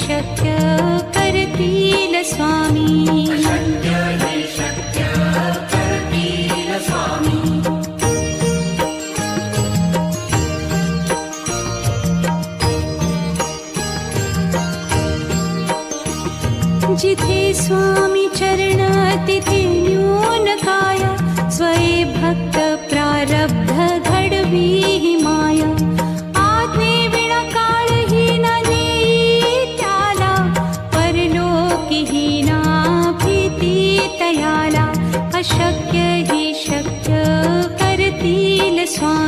शक्य करतील स्वामी। swan.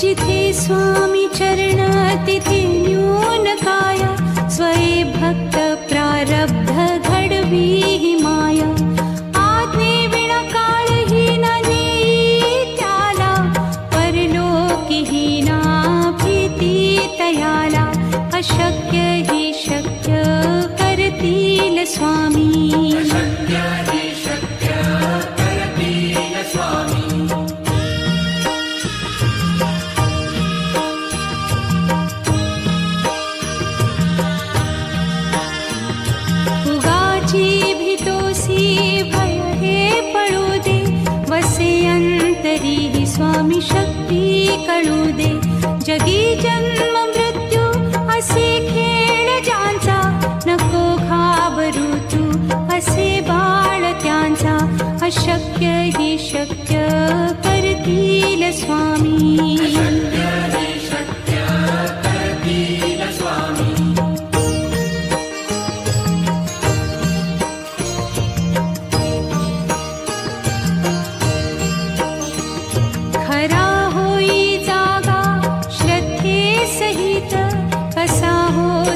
जिथे स्वामी चरण तिथे न्यून काया स्वये भक्त प्रारब्ध घडवी माया। आज्ञे विणा काळ ही ना नेई त्याला परलोकी ही ना भीती तयाला अशक्य हि शक्य करतील स्वामी स्वामी शक्ती कळू दे जगी जन्म मृत्यू असे खेळ ज्यांचा नको घाबरू तू असे बाळ त्यांचा अशक्य ही शक्य करतील स्वामी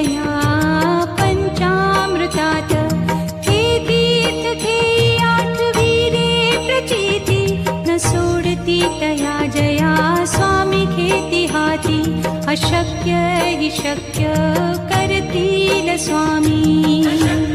या पञ्चामृतात् केतीत खेयात् वीरे प्रचेति न सोडति तया जया स्वामी खेतिहाति अशक्य विशक्य करति न स्वामी।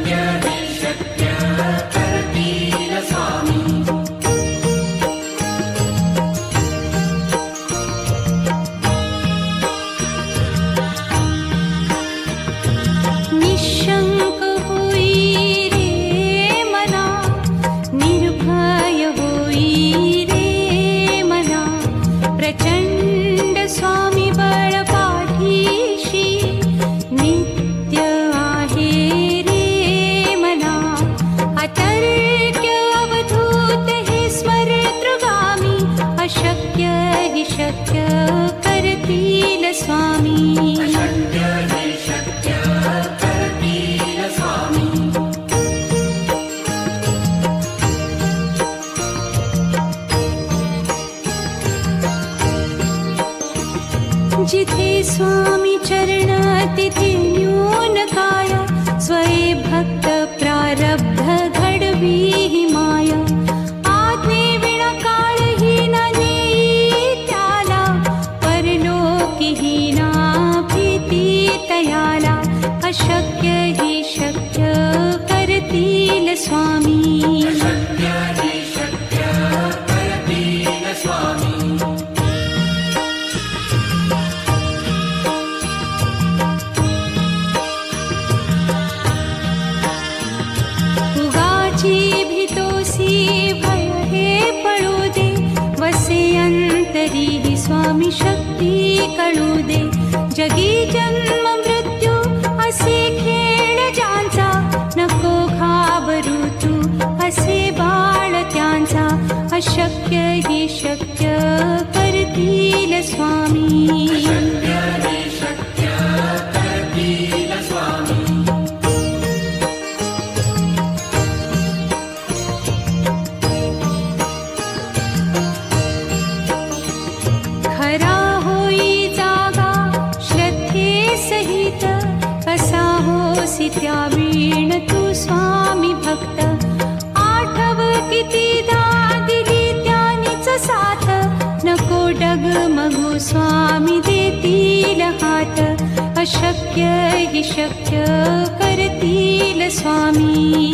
डग मगो स्वामी देतील हात अशक्य हि शक्य करतील स्वामी।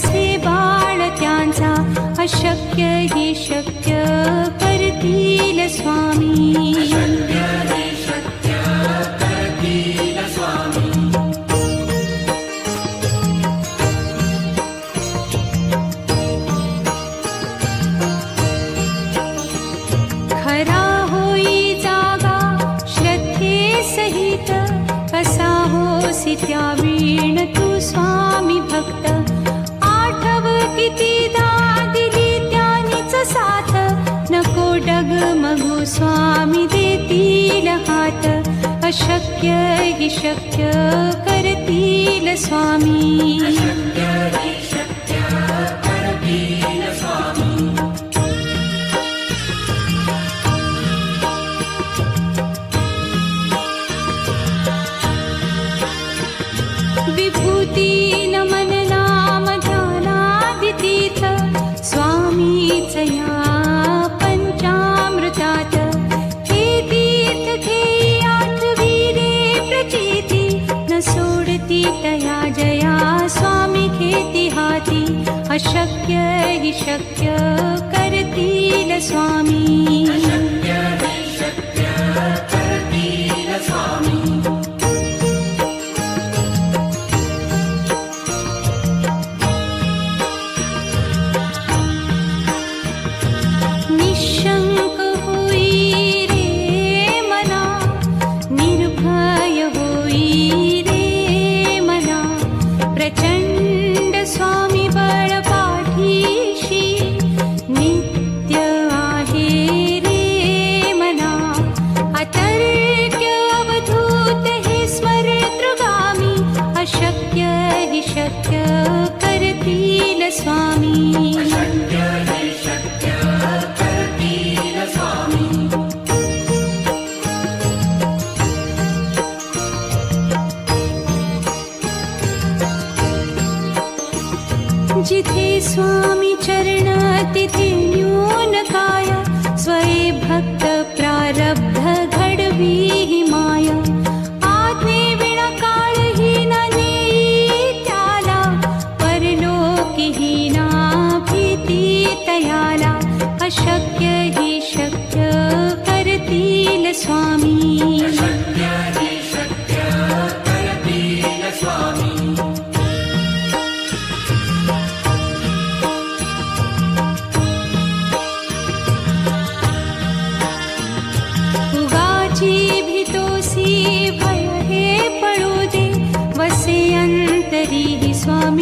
यशस्वी बाळ त्यांचा अशक्य ही शक्य शक्य करतील स्वामी.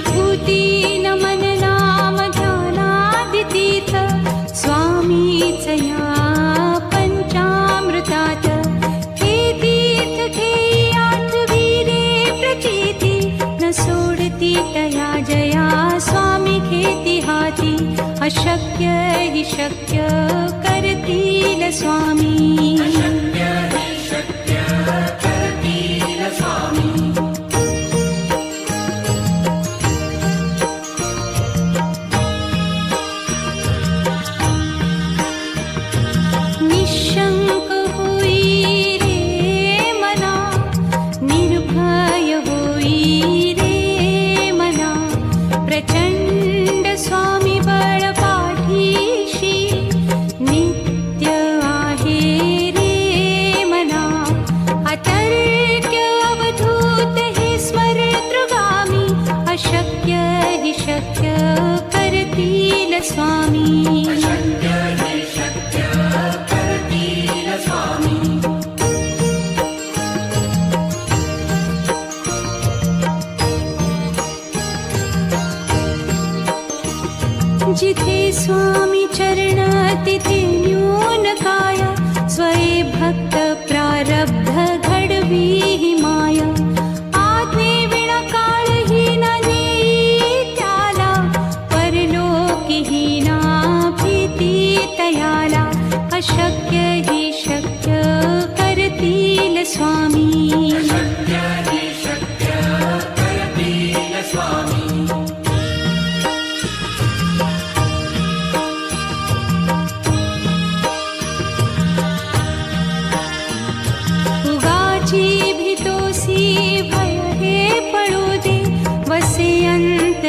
विभूतीन मन नाम ध्यानादितीथ स्वामीच या पञ्चामृतात हे तीर्थ खे आत्वीरे जया स्वामी खेती अशक्य हि शक्य करतील स्वामी.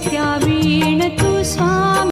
श्रद्धे सहित